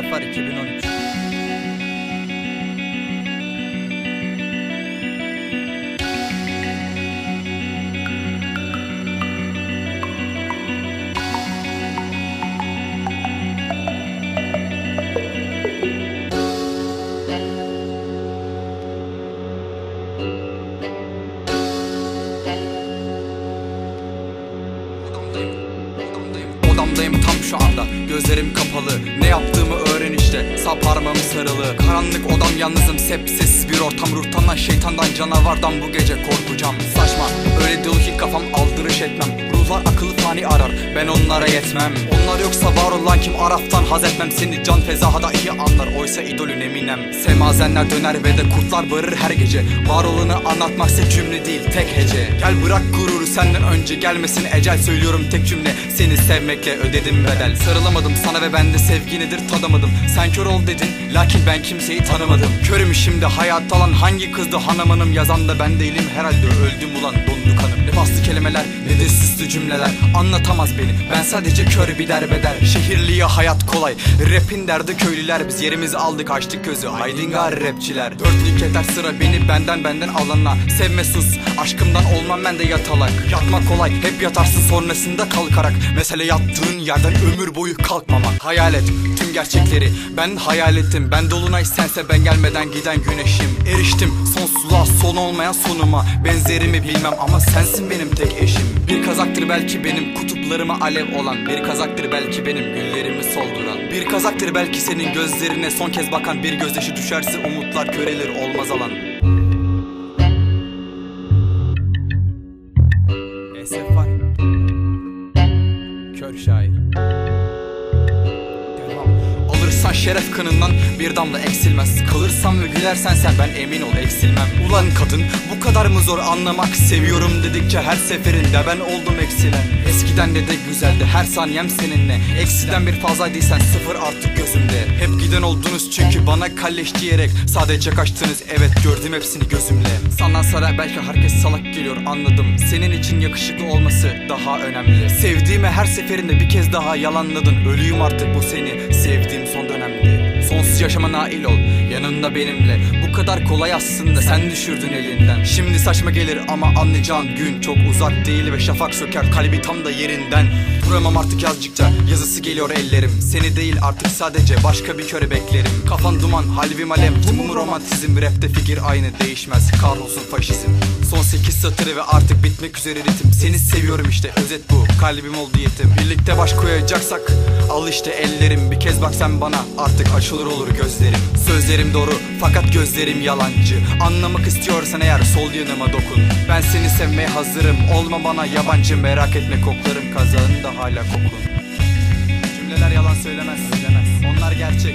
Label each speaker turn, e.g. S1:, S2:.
S1: var 2013 Odamdayım, odamdayım, tam şu anda. Gözlerim kapalı, Sağ parmağım sarılı, karanlık odam yalnızım Sepsiz bir ortam. Ruhtandan şeytandan canavardan bu gece korkacağım. Saçma, öyle dolu ki kafam aldırış etmem Ruhlar akıllı fani arar, ben onlara yetmem. Onlar yoksa var olan kim? Araftan haz etmem. Seni can fezahada iyi anlar, oysa idolün eminem. Semazenler döner ve de kurtlar bağırır her gece. Var olanı anlatmaksa cümle değil tek hece. Gel bırak gururu senden önce. Gelmesin ecel. Söylüyorum tek cümle. Seni sevmekle ödedim bedel. Sarılamadım sana ve bende sevgi nedir? Tadamadım. Sen kör ol dedin lakin ben kimseyi tanımadım. Körüm şimdi. Hayatta lan hangi kızdı? Hanımınım Yazan da ben değilim. Herhalde öldüm ulan dondu kanım. Ne bastı kelimeler ne de süslü cümleler Anlatamaz beni. Ben sadece kör bir derbeder. Şehirliye hayat kolay. Rapin derdi köylüler. Biz yerimizi aldık açtık gözü. Haydin gari rapçiler. Dörtlük yeter sıra beni benden benden alana Sevme sus aşkımdan olmam ben de yatalak. Yatmak kolay hep yatarsın sonrasında kalkarak. Mesele yattığın yerden ömür boyu kalkmamak. Hayal et tüm gerçekleri. Ben hayal ettim. Ben dolunay sense ben gelmeden giden güneşim. Eriştim. Sonsuzluğa son olmayan sonuma. Benzerimi bilmem ama sensin benim tek eşim kazaktır belki benim kutuplarıma alev olan Bir kazaktır belki benim güllerimi solduran. Bir kazaktır belki senin gözlerine son kez bakan Bir gözyaşı düşerse umutlar körelir olmaz alan. Esef var Kör şair. Alırsan şeref kanından bir damla eksilmez. Kalırsan ve gülersen sen ben emin ol eksilmem. Ulan kadın bu kadar mı zor anlamak? Seviyorum dedikçe her seferinde ben oldum eksilen. Eskiden de de güzeldi her saniyem seninle. Eksiden bir fazlaydıysan sıfır artık giden oldunuz? Çünkü bana kalleş diyerek Sadece kaçtınız. Evet gördüm hepsini gözümle. Sandan sana belki herkes salak geliyor anladım. Senin için yakışıklı olması daha önemli. Sevdiğime her seferinde bir kez daha yalanladın. Ölüyüm artık bu seni sevdiğim son Sonsuz yaşama nail ol. Yanında benimle. Bu kadar kolay aslında. Sen düşürdün elinden. Şimdi saçma gelir ama anlayacağın gün çok uzak değil Ve şafak söker. Kalbi tam da yerinden. Duramam artık yazdıkça yazısı geliyor ellerim. Seni değil artık sadece başka bir köre beklerim. Kafan duman halvim alem. Tümüm romantizm Rapte fikir aynı değişmez. Kahrolsun faşizm. Son 8 satırı ve artık bitmek üzere ritim. Seni seviyorum işte. Özet bu. Kalbim oldu yetim Birlikte baş koyacaksak al işte ellerim. Bir kez bak sen bana. Artık açılır olur gözlerim. Sözlerim doğru fakat gözlerim yalancı. Anlamak istiyorsan eğer sol yanıma dokun. Ben seni sevmeye hazırım. Olma bana yabancı. Merak etme koklarım kazağın da hala kokun. Cümleler yalan söylemez söylemez. Onlar gerçek